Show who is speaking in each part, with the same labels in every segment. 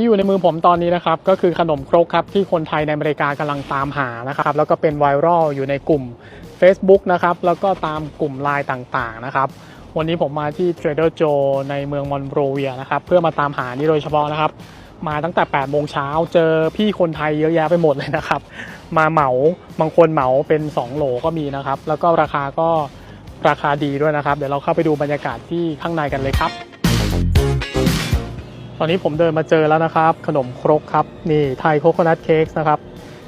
Speaker 1: ที่อยู่ในมือผมตอนนี้นะครับก็คือขนมครกครับที่คนไทยในอเมริกากำลังตามหานะครับแล้วก็เป็นไวรัลอยู่ในกลุ่ม Facebook นะครับแล้วก็ตามกลุ่มไลน์ต่างๆนะครับวันนี้ผมมาที่ Trader Joe ในเมืองมอนโรเวียนะครับเพื่อมาตามหานี่โดยเฉพาะนะครับมาตั้งแต่8โมงเช้าเจอพี่คนไทยเยอะแยะไปหมดเลยนะครับมาเหมาบางคนเหมาเป็น 2 โหลก็มีนะครับแล้วก็ราคาก็ราคาดีด้วยนะครับ เดี๋ยวเราเข้าไปดูบรรยากาศที่ข้างในกันเลยครับ ตอนนี้ผมเดินมาเจอแล้วนะครับ ขนมครกครับ นี่ไทยโคโคนัทเค้กนะครับ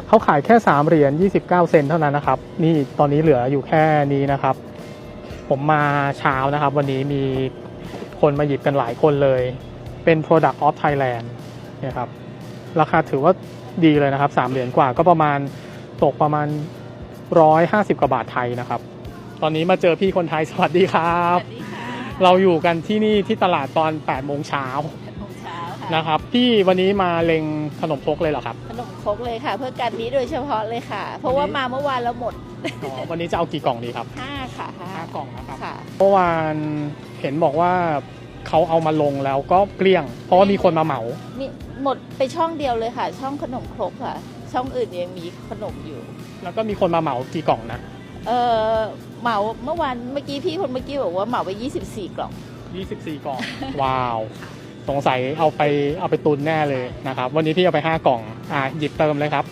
Speaker 1: เขาขายแค่ 3 เหรียญ 29 เซนเท่านั้นนะครับ นี่ตอนนี้เหลืออยู่แค่นี้นะครับ ผมมาเช้านะครับ วันนี้มีคนมาหยิบกันหลายคนเลย เป็น Product of Thailand เนี่ยครับ ราคาถือว่าดีเลยนะครับ 3 เหรียญกว่าก็ประมาณตกประมาณ 150 กว่าบาทไทยนะครับ ตอนนี้มาเจอพี่คนไทยสวัสดีครับ
Speaker 2: สวัสดีค่ะ
Speaker 1: เราอยู่กันที่นี่ที่ตลาดตอน8โมงเช้า
Speaker 2: ข นมเช้าค่ะ
Speaker 1: นะครับพี่วันนี้มาเล็งขนมครกเลยเหรอครับ
Speaker 2: ขนมครกเลยค่ะ เพื่อการนี้โดยเฉพาะเลยค่ะ เพราะว่ามาเมื่อวานแล้วหมด
Speaker 1: อ๋อวันนี้จะเอากี่กล่องดีครับ
Speaker 2: ห้าค่ะห้า
Speaker 1: ห้ากล่องนะครับ
Speaker 2: ค่ะ
Speaker 1: เมื่อวานเห็นบอกว่าเขาเอามาลงแล้วก็เกลี้ยง เพราะว่ามีคนมาเหมา
Speaker 2: มีหมดไปช่องเดียวเลยค่ะ ช่องขนมครกค่ะ ช่องอื่นยังมีขนมอยู่
Speaker 1: แล้วก็มีคนมาเหมากี่กล่องนะ
Speaker 2: เออเหมาเมื่อวานเมื่อกี้พี่คนเมื่อกี้บอกว่าเหมาไป 24 กล่อง
Speaker 1: 24 กล่อง ว้าว สงสัยเอาไปเอาไปตุนแน่เลยนะครับ วันนี้พี่เอาไป 5 กล่องอ่าหยิบเติมเลยครับ